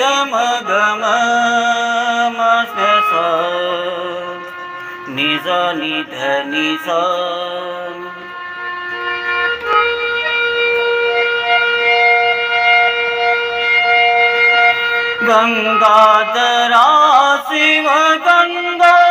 ગમ મ ગ મ મ સ સ ની સ ની ધ ની સ ગંગાધરા શિવ ગંગાધરા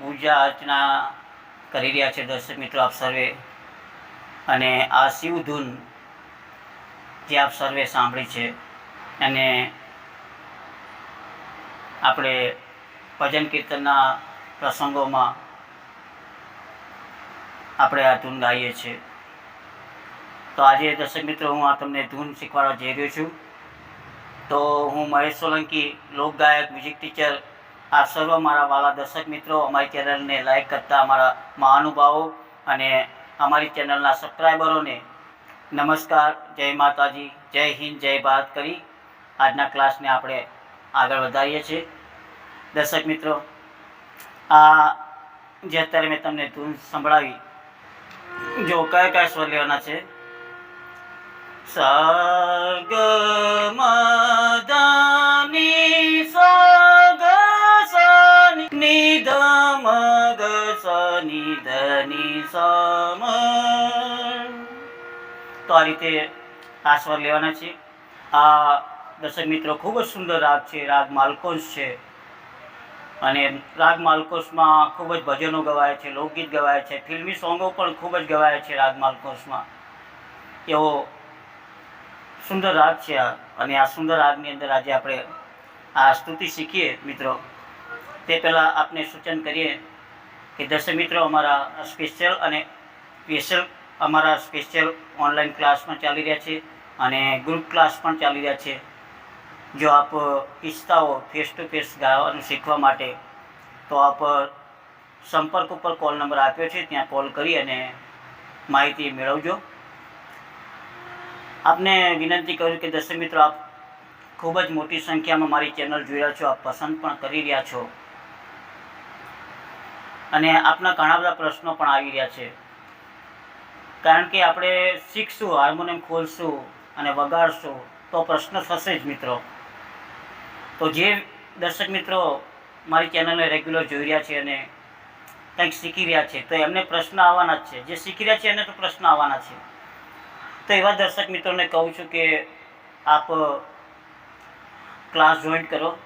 પૂજા અર્ચના કરી રહ્યા છે દર્શક મિત્રો આપ સર્વે. અને આ શિવ ધૂન જે આપ સર્વે સાંભળી છે અને આપણે ભજન કીર્તનના પ્રસંગોમાં આપણે આ ધૂન ગાઈએ છીએ. તો આજે દર્શક મિત્રો હું આ તમને ધૂન શીખવાડવા જઈ રહ્યો છું. તો હું મહેશ સોલંકી લોકગાયક મ્યુઝિક ટીચર આ સર્વ મારા વાલા દર્શક મિત્રો, અમારી ચેનલને લાઈક કરતા અમારા મહાનુભાવો અને અમારી ચેનલના સબસ્ક્રાઈબરોને નમસ્કાર, જય માતાજી, જય હિન્દ, જય ભારત કરી. આજના ક્લાસને આપણે આગળ વધારીએ છીએ. દર્શક મિત્રો, આ જે અત્યારે મેં તમને ધૂન સંભળાવી, જો કયા કયા સ્વર લેવાના છે? સગ તો આ રીતે આ લેવાના છે. આ દર્શક મિત્રો ખૂબ જ સુંદર રાગ છે. રાગ માલકોશ છે. અને રાગ માલકોશમાં ખૂબ જ ભજનો ગવાય છે, લોકગીત ગવાય છે, ફિલ્મી સોંગો પણ ખૂબ જ ગવાય છે રાગ માલકોશમાં. એવો સુંદર રાગ છે આ. અને આ સુંદર રાગની અંદર આજે આપણે આ સ્તુતિ શીખીએ મિત્રો. તે પહેલાં આપને સૂચન કરીએ કે દર્શક મિત્રો, અમારા સ્પેશિયલ અને સ્પેશિયલ અમારા સ્પેશિયલ ઓનલાઈન ક્લાસ પણ ચાલી રહ્યા છે અને ગ્રુપ ક્લાસ પણ ચાલી રહ્યા છે. જો આપ ઈચ્છતા ફેસ ટુ ફેસ ગાવાનું શીખવા માટે, તો આપ સંપર્ક ઉપર કોલ નંબર આપ્યો છે, ત્યાં કોલ કરી અને માહિતી મેળવજો. આપને વિનંતી કરું કે દર્શક મિત્રો, આપ ખૂબ જ મોટી સંખ્યામાં મારી ચેનલ જોઈ રહ્યા છો, આપ પસંદ પણ કરી રહ્યા છો. અને આપના ઘણા બધા પ્રશ્નો પણ આવી રહ્યા છે. કારણ કે આપણે શીખશું, હાર્મોનિયમ ખોલશું અને વગાડશું, તો પ્રશ્ન થશે જ મિત્રો. તો જે દર્શક મિત્રો મારી ચેનલને રેગ્યુલર જોઈ રહ્યા છે અને કંઈક શીખી રહ્યા છે, તો એમને પ્રશ્ન આવવાના જ છે. જે શીખી રહ્યા છે એને તો પ્રશ્ન આવવાના છે. તો એવા દર્શક મિત્રોને કહું છું કે આપ ક્લાસ જોઈન્ટ કરો.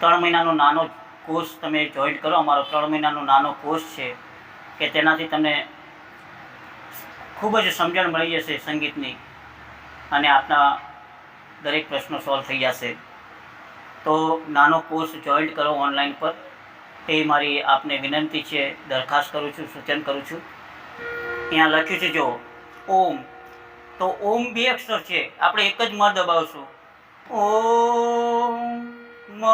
ત્રણ મહિનાનો નાનો કોર્સ તમે જોઈન્ટ કરો. અમારો ત્રણ મહિનાનો નાનો કોર્સ છે કે તેનાથી તમને ખૂબ જ સમજણ મળી જશે સંગીતની અને આપના દરેક પ્રશ્નો સોલ્વ થઈ જશે. તો નાનો કોર્સ જોઈન્ટ કરો ઓનલાઈન પર. એ મારી આપને વિનંતી છે. દરખાસ્ત કરું છું, સૂચન કરું છું. અહીંયા લખ્યું છે, જો, ઓમ. તો ઓમ બે અક્ષર છે. આપણે એક જ મ દબાવશું. ઓમ, મ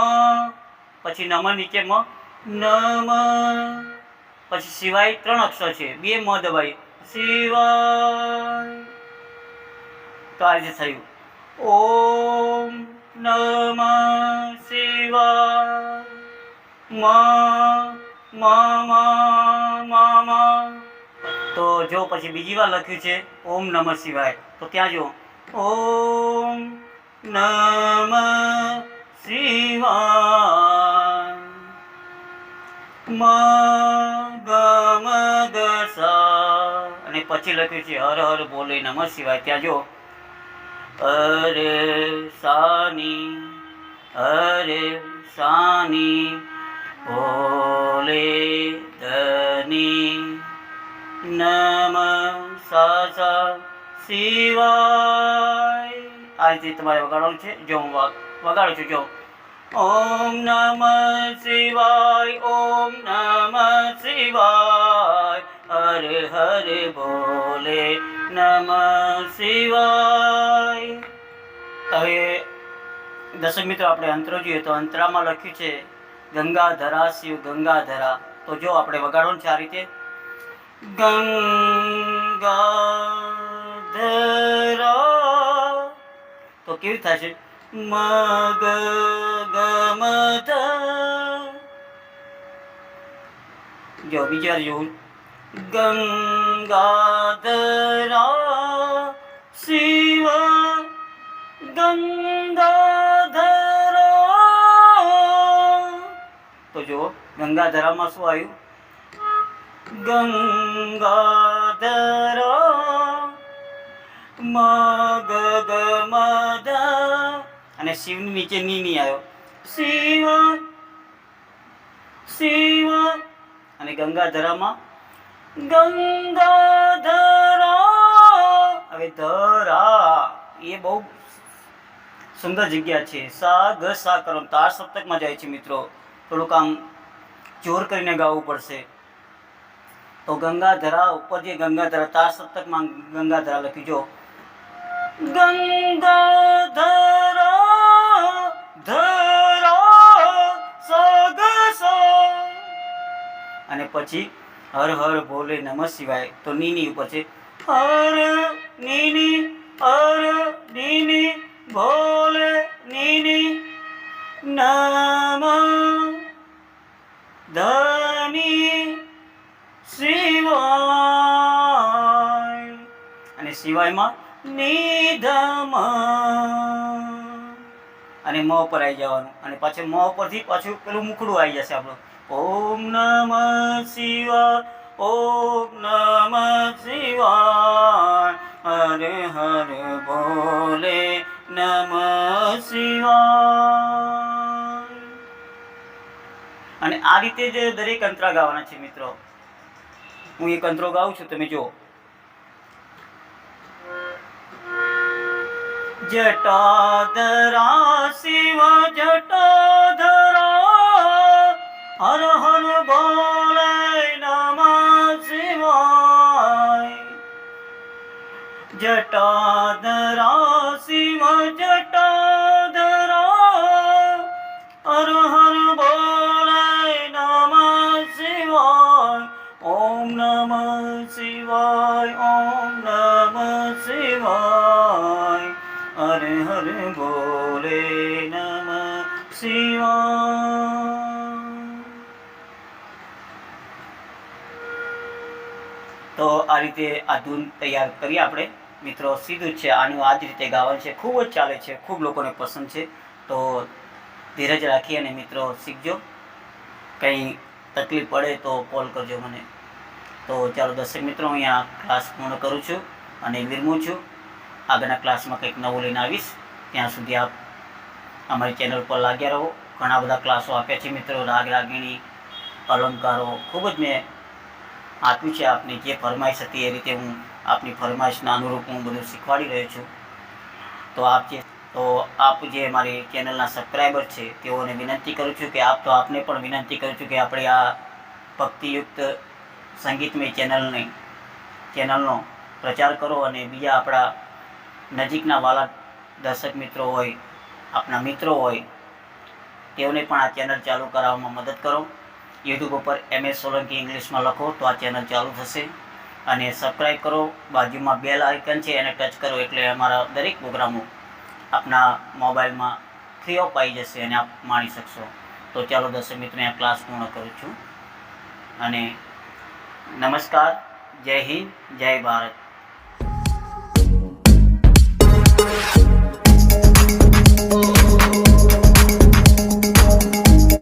પછી નમ નીચે મ નમ. પછી સિવાય ત્રણ અક્ષર છે. બે મ દબાઈ. સિવાય. તો આ રીતે થયું. ઓમ નમ શિવાય. મ મ તો જો પછી બીજી વાર લખ્યું છે, ઓમ નમઃ શિવાય. તો ત્યાં જો ઓમ નમ શિવાય. મ ગ મ ગ સા અને પછી લખ્યું છે, હર હર બોલે નમઃ શિવાય. ત્યાં જો અરે સાની અરે સાની, ભોલે ધની, નમ સા શિવાય. આ રીતે તમારે વગાડવાનું છે. જો હું વગાડું છું, જો. ઓમ નમ શિવાય ઓમ નમ શિવાય હરે હરે બોલે નમ શિવાય હવે દર્શક મિત્રો, આપણે અંતરો જોઈએ તો અંતરામાં લખ્યું છે, ગંગાધરા શિવ ગંગાધરા. તો જો આપણે વગાડવાનું છે આ રીતે. ગંગાધરા. તો કેવી થાય છે મગ ગમધ જો જોઉં ગંગાધરા શિવ ગંગાધરા. તો જો ગંગાધરામાં શું આવ્યું? ગંગાધરા મગ મદ અને શિવની નીચે ની ની આવ્યો. શિવ શિવ. અને ગંગાધરામાં? ગંગાધરા. હવે ધરા એ બહુ સુંદર જગ્યા છે. સા ગ સા કરો તાર સપ્તકમાં જાય છે મિત્રો. થોડુંક આમ જોર કરીને ગાવું પડશે. તો ગંગાધરા ઉપર જે ગંગાધરા તાર સપ્તકમાં ગંગાધરા લખી જો. ગંગાધરા. પછી હર હર ભોલે નમઃ શિવાય. તો નીની ઉપર છે, હર નીની હર નીની ભોલે નીની, નમ ધની શિવાય. અને શિવાયમાં નિધમ. અને મ ઉપર આવી જવાનું. અને પછી મ ઉપરથી પાછું પેલું મુખડું આવી જશે આપણું. ઓમ નમ શિવા ઓમ નમ શિવાય. હરે હરે બોલે નમ શિવાય. અને આ રીતે જ દરેક અંતરા ગાવાના છે મિત્રો, હું એક અંતરો ગાઉં છું, તમે જુઓ. જટાધરા શિવ જટાધરા જટાધરા શિવ જટાધરા હર હર બોલે નમ શિવાય, ઓમ નમ શિવાય, ઓમ નમ શિવાય. હરે હર બોલે નમ શિવાય. તો આ રીતે આ ધૂન તૈયાર કરીએ આપણે. મિત્રો, સીધું જ છે. આનું આ જ રીતે ગાવાનું છે. ખૂબ જ ચાલે છે. ખૂબ લોકોને પસંદ છે. તો ધીરજ રાખી અને મિત્રો, શીખજો. કંઈ તકલીફ પડે તો કોલ કરજો મને. તો ચાલો, દર્શક મિત્રો, હું અહીંયા ક્લાસ પૂર્ણ કરું છું અને વિરમું છું. આગળના ક્લાસમાં કંઈક નવું લઈને આવીશ. ત્યાં સુધી આપ અમારી ચેનલ પર લાગ્યા રહો. ઘણા બધા ક્લાસો આપ્યા છે મિત્રો. રાગ રાગીણી, અલંકારો. ખૂબ જ મેં આપ્યું છે. આપની જે ફરમાઈશ હતી એ રીતે હું આપની ફરમાઈશના અનુરૂપ હું બધું શીખવાડી રહ્યો છું. તો આપ જે તો આપ જે મારી ચેનલના સબસ્ક્રાઈબર છે, તેઓને વિનંતી કરું છું કે આપ તો આપને પણ વિનંતી કરું છું કે આપણે આ ભક્તિયુક્ત સંગીતમય ચેનલને ચેનલનો પ્રચાર કરો અને બીજા આપણા નજીકના વાલા દર્શક મિત્રો હોય આપણા મિત્રો હોય, તેઓને પણ આ ચેનલ ચાલુ કરાવવામાં મદદ કરો. યુટ્યુબ ઉપર એમ એસ સોલંકી ઇંગ્લિશમાં લખો તો આ ચેનલ ચાલુ થશે. અને સબસ્ક્રાઈબ કરો. બાજુમાં બેલ આઇકન છે, એને ટચ કરો એટલે અમારા દરેક પ્રોગ્રામો આપના મોબાઈલમાં ફ્રી ઓફ આવી જશે અને આપ માણી શકશો. તો ચાલો દર્શક મિત્રો આ ક્લાસ પૂર્ણ કરું છું. અને નમસ્કાર. જય હિન્દ, જય ભારત.